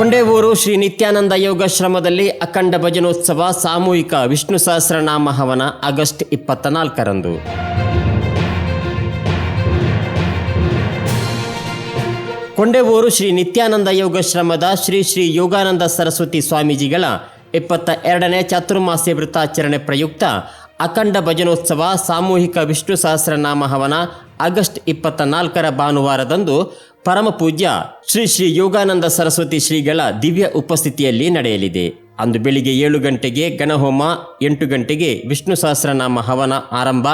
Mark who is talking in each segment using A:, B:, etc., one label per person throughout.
A: ಕೊಂಡೇವೂರು ಶ್ರೀ ನಿತ್ಯಾನಂದ ಯೋಗಾಶ್ರಮದಲ್ಲಿ ಅಖಂಡ ಭಜನೋತ್ಸವ ಸಾಮೂಹಿಕ ವಿಷ್ಣು ಸಹಸ್ರನಾಮ ಹವನ ಆಗಸ್ಟ್ ಇಪ್ಪತ್ತ ನಾಲ್ಕರಂದು ಕೊಂಡೇವೂರು ಶ್ರೀ ನಿತ್ಯಾನಂದ ಯೋಗಾಶ್ರಮದ ಶ್ರೀ ಶ್ರೀ ಯೋಗಾನಂದ ಸರಸ್ವತಿ ಸ್ವಾಮೀಜಿಗಳ ಇಪ್ಪತ್ತ ಎರಡನೇ ಚಾತುರ್ಮಾಸ್ಯ ವೃತ್ತಾಚರಣೆ ಪ್ರಯುಕ್ತ ಅಖಂಡ ಭಜನೋತ್ಸವ ಸಾಮೂಹಿಕ ವಿಷ್ಣು ಸಹಸ್ರನಾಮ ಹವನ ಆಗಸ್ಟ್ ಇಪ್ಪತ್ತ ನಾಲ್ಕರ ಭಾನುವಾರದಂದು ಪರಮ ಪೂಜ್ಯ ಶ್ರೀ ಶ್ರೀ ಯೋಗಾನಂದ ಸರಸ್ವತಿ ಶ್ರೀಗಳ ದಿವ್ಯ ಉಪಸ್ಥಿತಿಯಲ್ಲಿ ನಡೆಯಲಿದೆ. ಅಂದು ಬೆಳಿಗ್ಗೆ ಏಳು ಗಂಟೆಗೆ ಗಣಹೋಮ ಎಂಟು ಗಂಟೆಗೆ ವಿಷ್ಣು ಸಹಸ್ರನಾಮ ಹವನ ಆರಂಭ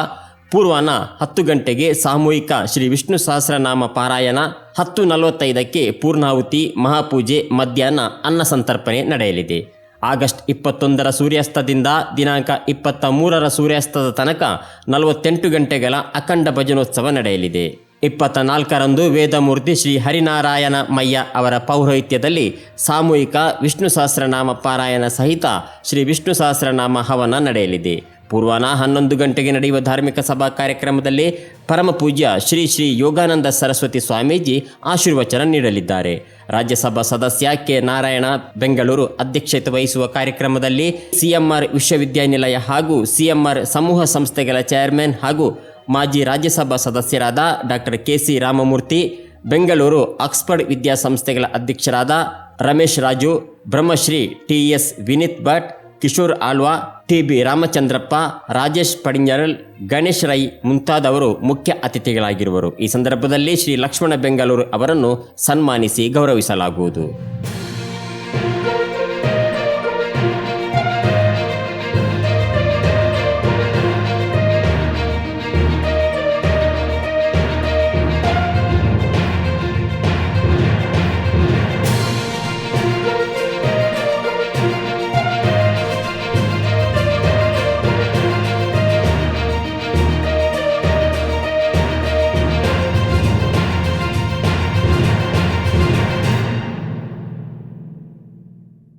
A: ಪೂರ್ವಾನ ಹತ್ತು ಗಂಟೆಗೆ ಸಾಮೂಹಿಕ ಶ್ರೀ ವಿಷ್ಣು ಸಹಸ್ರನಾಮ ಪಾರಾಯಣ, ಹತ್ತು ನಲವತ್ತೈದಕ್ಕೆ ಪೂರ್ಣಾಹುತಿ, ಮಹಾಪೂಜೆ, ಮಧ್ಯಾಹ್ನ ಅನ್ನ ಸಂತರ್ಪಣೆ ನಡೆಯಲಿದೆ. ಆಗಸ್ಟ್ ಇಪ್ಪತ್ತೊಂದರ ಸೂರ್ಯಾಸ್ತದಿಂದ ದಿನಾಂಕ ಇಪ್ಪತ್ತ ಮೂರರ ಸೂರ್ಯಾಸ್ತದ ತನಕ ನಲವತ್ತೆಂಟು ಗಂಟೆಗಳ ಅಖಂಡ ಭಜನೋತ್ಸವ ನಡೆಯಲಿದೆ. ಇಪ್ಪತ್ತ ನಾಲ್ಕರಂದು ವೇದಮೂರ್ತಿ ಶ್ರೀ ಹರಿನಾರಾಯಣ ಮಯ್ಯ ಅವರ ಪೌರೋಹಿತ್ಯದಲ್ಲಿ ಸಾಮೂಹಿಕ ವಿಷ್ಣು ಸಹಸ್ರನಾಮ ಪಾರಾಯಣ ಸಹಿತ ಶ್ರೀ ವಿಷ್ಣು ಸಹಸ್ರನಾಮ ಹವನ ನಡೆಯಲಿದೆ. ಪೂರ್ವಾನ ಹನ್ನೊಂದು ಗಂಟೆಗೆ ನಡೆಯುವ ಧಾರ್ಮಿಕ ಸಭಾ ಕಾರ್ಯಕ್ರಮದಲ್ಲಿ ಪರಮ ಪೂಜ್ಯ ಶ್ರೀ ಶ್ರೀ ಯೋಗಾನಂದ ಸರಸ್ವತಿ ಸ್ವಾಮೀಜಿ ಆಶೀರ್ವಚನ ನೀಡಲಿದ್ದಾರೆ. ರಾಜ್ಯಸಭಾ ಸದಸ್ಯ ಕೆ ನಾರಾಯಣ ಬೆಂಗಳೂರು ಅಧ್ಯಕ್ಷತೆ ವಹಿಸುವ ಕಾರ್ಯಕ್ರಮದಲ್ಲಿ ಸಿಎಂಆರ್ ವಿಶ್ವವಿದ್ಯಾನಿಲಯ ಹಾಗೂ ಸಿಎಂಆರ್ ಸಮೂಹ ಸಂಸ್ಥೆಗಳ ಚೇರ್ಮನ್ ಹಾಗೂ ಮಾಜಿ ರಾಜ್ಯಸಭಾ ಸದಸ್ಯರಾದ doctor K C Ramamurthy, Bengaluru Oxford ವಿದ್ಯಾಸಂಸ್ಥೆಗಳ ಅಧ್ಯಕ್ಷರಾದ Ramesh Raju, Brahmashri T S Vineeth Bhat, Kishore Alva T B Ramachandrappa, Rajesh Padinjaral Ganesh Rai ಮುಂತಾದವರು ಮುಖ್ಯ ಅತಿಥಿಗಳಾಗಿರುವರು. ಈ ಸಂದರ್ಭದಲ್ಲಿ ಶ್ರೀ ಲಕ್ಷ್ಮಣ ಬೆಂಗಳೂರು ಅವರನ್ನು ಸನ್ಮಾನಿಸಿ ಗೌರವಿಸಲಾಗುವುದು.